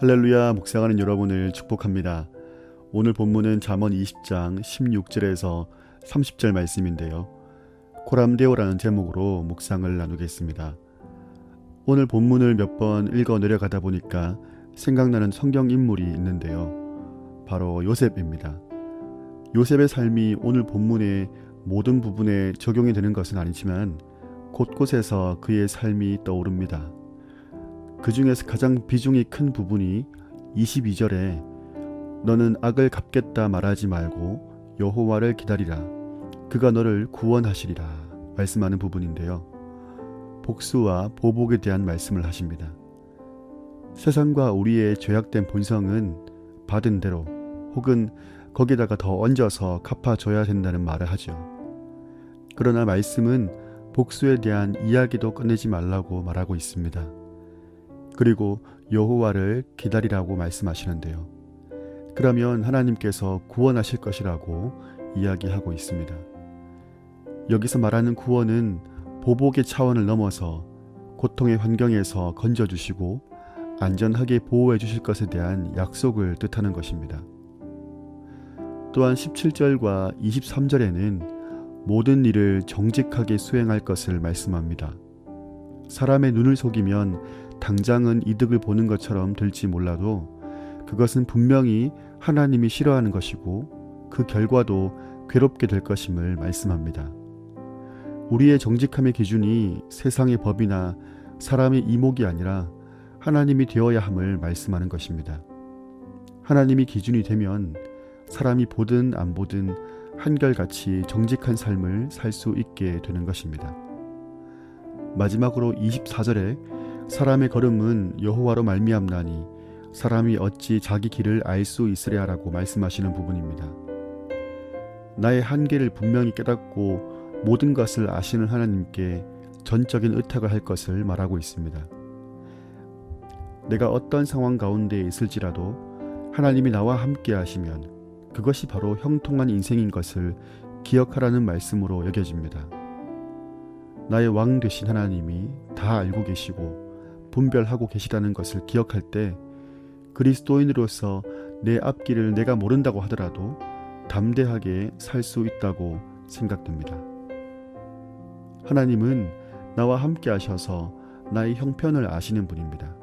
할렐루야 묵상하는 여러분을 축복합니다. 오늘 본문은 잠언 20장 16절에서 30절 말씀인데요. 코람데오라는 제목으로 묵상을 나누겠습니다. 오늘 본문을 몇 번 읽어 내려가다 보니까 생각나는 성경 인물이 있는데요. 바로 요셉입니다. 요셉의 삶이 오늘 본문의 모든 부분에 적용이 되는 것은 아니지만 곳곳에서 그의 삶이 떠오릅니다. 그 중에서 가장 비중이 큰 부분이 22절에 너는 악을 갚겠다 말하지 말고 여호와를 기다리라 그가 너를 구원하시리라 말씀하는 부분인데요. 복수와 보복에 대한 말씀을 하십니다. 세상과 우리의 죄악된 본성은 받은 대로 혹은 거기다가 더 얹어서 갚아줘야 된다는 말을 하죠. 그러나 말씀은 복수에 대한 이야기도 꺼내지 말라고 말하고 있습니다. 그리고 여호와를 기다리라고 말씀하시는데요. 그러면 하나님께서 구원하실 것이라고 이야기하고 있습니다. 여기서 말하는 구원은 보복의 차원을 넘어서 고통의 환경에서 건져주시고 안전하게 보호해 주실 것에 대한 약속을 뜻하는 것입니다. 또한 17절과 23절에는 모든 일을 정직하게 수행할 것을 말씀합니다. 사람의 눈을 속이면 당장은 이득을 보는 것처럼 될지 몰라도 그것은 분명히 하나님이 싫어하는 것이고 그 결과도 괴롭게 될 것임을 말씀합니다. 우리의 정직함의 기준이 세상의 법이나 사람의 이목이 아니라 하나님이 되어야 함을 말씀하는 것입니다. 하나님이 기준이 되면 사람이 보든 안 보든 한결같이 정직한 삶을 살 수 있게 되는 것입니다. 마지막으로 24절에 사람의 걸음은 여호와로 말미암나니 사람이 어찌 자기 길을 알 수 있으랴라고 말씀하시는 부분입니다. 나의 한계를 분명히 깨닫고 모든 것을 아시는 하나님께 전적인 의탁을 할 것을 말하고 있습니다. 내가 어떤 상황 가운데 있을지라도 하나님이 나와 함께 하시면 그것이 바로 형통한 인생인 것을 기억하라는 말씀으로 여겨집니다. 나의 왕 되신 하나님이 다 알고 계시고 분별하고 계시다는 것을 기억할 때 그리스도인으로서 내 앞길을 내가 모른다고 하더라도 담대하게 살 수 있다고 생각됩니다. 하나님은 나와 함께 하셔서 나의 형편을 아시는 분입니다.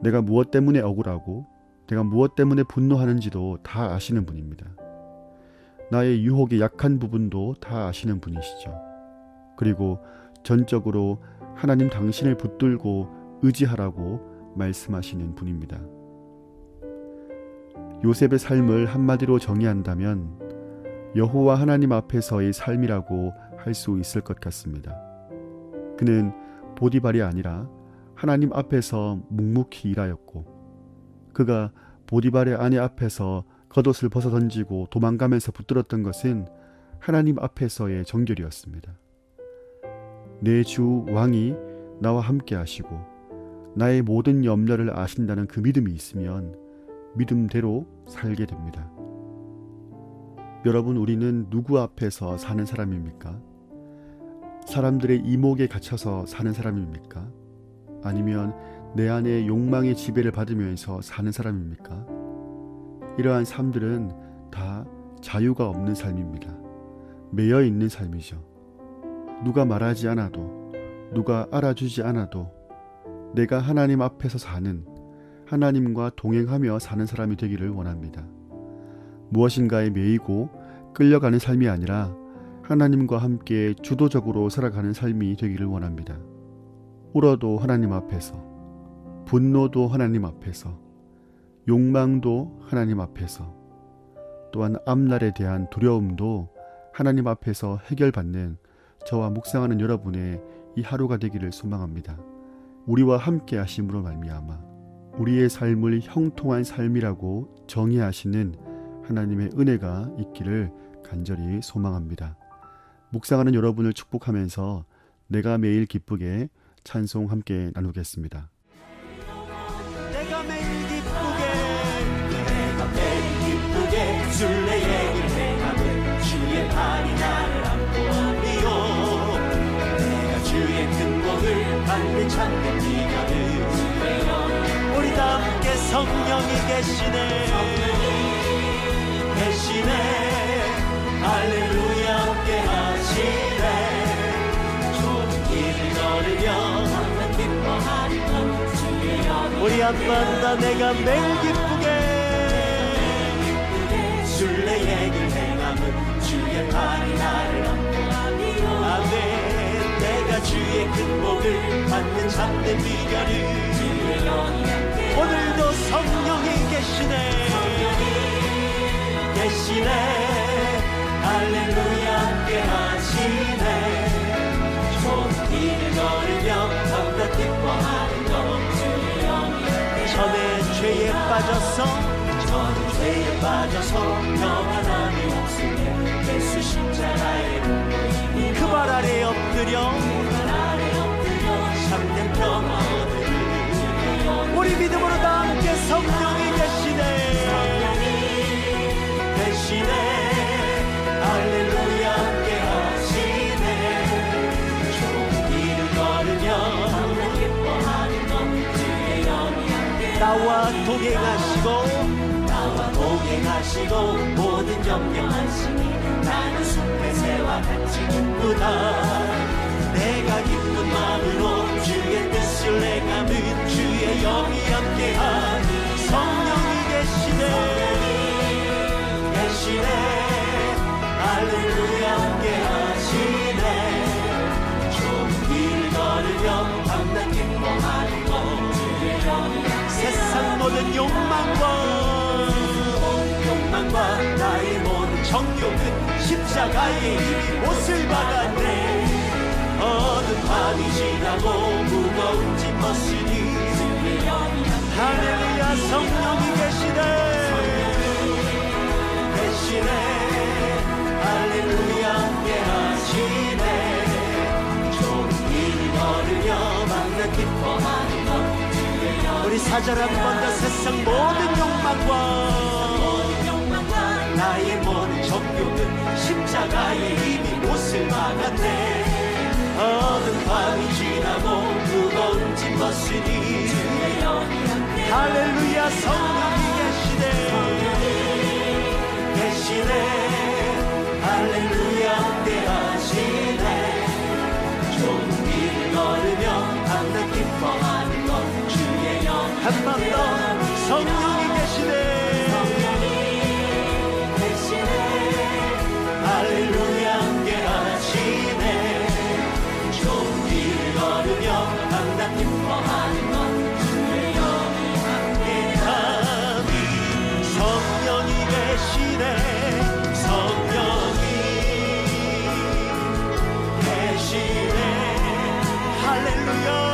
내가 무엇 때문에 억울하고 내가 무엇 때문에 분노하는지도 다 아시는 분입니다. 나의 유혹의 약한 부분도 다 아시는 분이시죠. 그리고 전적으로 하나님 당신을 붙들고 의지하라고 말씀하시는 분입니다. 요셉의 삶을 한마디로 정의한다면 여호와 하나님 앞에서의 삶이라고 할 수 있을 것 같습니다. 그는 보디발이 아니라 하나님 앞에서 묵묵히 일하였고 그가 보디발의 아내 앞에서 겉옷을 벗어 던지고 도망가면서 붙들었던 것은 하나님 앞에서의 정결이었습니다. 내 주 왕이 나와 함께 하시고 나의 모든 염려를 아신다는 그 믿음이 있으면 믿음대로 살게 됩니다. 여러분, 우리는 누구 앞에서 사는 사람입니까? 사람들의 이목에 갇혀서 사는 사람입니까? 아니면 내 안에 욕망의 지배를 받으면서 사는 사람입니까? 이러한 삶들은 다 자유가 없는 삶입니다. 매여 있는 삶이죠. 누가 말하지 않아도, 누가 알아주지 않아도 내가 하나님 앞에서 사는 하나님과 동행하며 사는 사람이 되기를 원합니다. 무엇인가에 매이고 끌려가는 삶이 아니라 하나님과 함께 주도적으로 살아가는 삶이 되기를 원합니다. 울어도 하나님 앞에서, 분노도 하나님 앞에서, 욕망도 하나님 앞에서, 또한 앞날에 대한 두려움도 하나님 앞에서 해결받는 저와 묵상하는 여러분의 이 하루가 되기를 소망합니다. 우리와 함께 하심으로 말미암아 우리의 삶을 형통한 삶이라고 정의하시는 하나님의 은혜가 있기를 간절히 소망합니다. 묵상하는 여러분을 축복하면서 내가 매일 기쁘게 찬송 함께 나누겠습니다. 복을 받는 참된 기가는. 우리 우리 다 함께 성령이 계시네. 계시네. 할렐루야 함께 하시네. 좋은 길을 걸으며 우리 한번더 내가 매일 기쁘게 순례의 길 행함은 주의 팔이 나를 내가 주의 큰 복을 받는 참된 비결을 오늘도 성령이 계시네. 계시네. 할렐루야 함께 하시네. 좋은 길을 걸으며 밤낮 기뻐하는 것 전에 죄에 빠져서 저는 죄에 빠져서 평안함이 없으며 예수 십자가에 그발 아래 엎드려 나와 동행하시고 나와 동행하시고 모든 염려하시니 나는 숲의 새와 같이 기쁘다. 내가 기쁜 마음으로 주의 뜻을 내가는 주의 영이 함께한 성령이 계시네. 계시네. 할렐루야 함께하시네 모든 욕망과 욕망과 나의 모든 정욕은 십자가의 이미 못을 박았네. 어두운 밤이 지나고 무거운 짐 벗으니 할렐 우리 사절 한 번 더 세상 모든 욕망과 나의 모든 정욕은 십자가에 이미 못을 막았네 어두운 밤이 지나고 무거운 짐 벗으니 할렐루야 성령이 계시네. 계시네. 할렐루야 함께 하시네. 좋은 길 걸으며 밤낮 기뻐하는 더 성령이 계시네. 할렐루야 함께 하시네. 좋은 길 걸으며 기뻐하는 것. 주의 함께하니. 성령이 계시네. 성령이 계시네. 할렐루야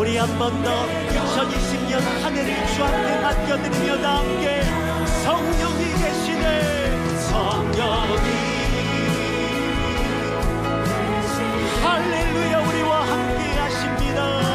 우리 한 번 더 2020년 한 해를 주 앞에 맡겨드리며 다 함께 성령이 계시네. 성령이. 할렐루야 우리와 함께 하십니다